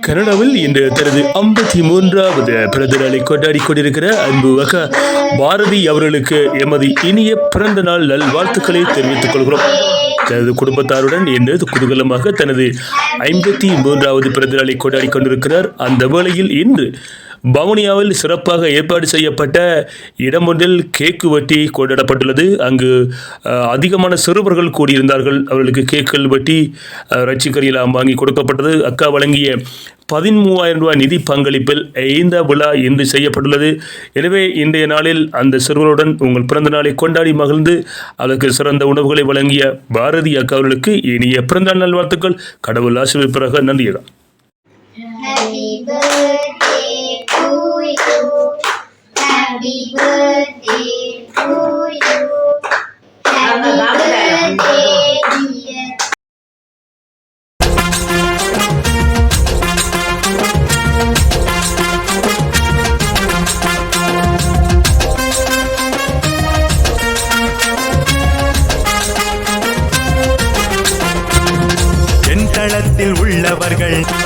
கனடாவில் இன்று தனது ஐம்பத்தி மூன்றாவது பிறந்த நாளை கொண்டாடி கொண்டிருக்கிற அன்பு வக பாரதி அவர்களுக்கு எமது இனிய பிறந்த நாள் நல்வாழ்த்துக்களை தெரிவித்துக் கொள்கிறோம். தனது குடும்பத்தாருடன் இன்று குதூகலமாக தனது ஐம்பத்தி மூன்றாவது பிறந்த நாளை கொண்டாடி கொண்டிருக்கிறார். அந்த வேளையில் இன்று பவுனியாவில் சிறப்பாக ஏற்பாடு செய்யப்பட்ட இடம் ஒன்றில் கேக்கு வெட்டி கொண்டாடப்பட்டுள்ளது. அங்கு அதிகமான சிறுவர்கள் கூடியிருந்தார்கள். அவர்களுக்கு கேக்குகள் வெட்டி ரச்சிக்கரியெல்லாம் வாங்கி கொடுக்கப்பட்டது. அக்கா வழங்கிய பதிமூவாயிரம் ரூபாய் நிதி பங்களிப்பில் இந்த விழா இன்று செய்யப்பட்டுள்ளது. எனவே இன்றைய நாளில் அந்த சிறுவருடன் உங்கள் பிறந்த நாளை கொண்டாடி மகிழ்ந்து அதற்கு சிறந்த உணவுகளை வழங்கிய பாரதி அக்கா அவர்களுக்கு இனிய பிறந்த நாள் வாழ்த்துக்கள் கடவுள் ஆசிரியர் பிறகு Happy birthday to you. Happy birthday to you. Happy birthday, dear. உள்ளவர்கள்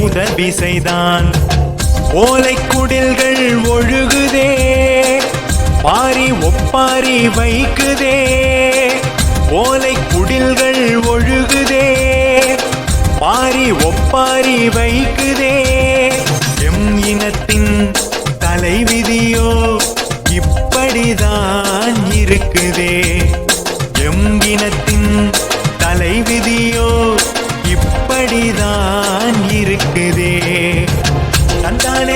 உதவிசைதான் செய்தான் ஓலை குடில்கள் ஒழுகுதே. பாரி ஒப்பாரி வைக்குதே. ஓலை குடில்கள் ஒழுகுதே. பாரி ஒப்பாரி வைக்குதே. எம் இனத்தின் தலைவிதியோ இப்படிதான் இருக்குதே.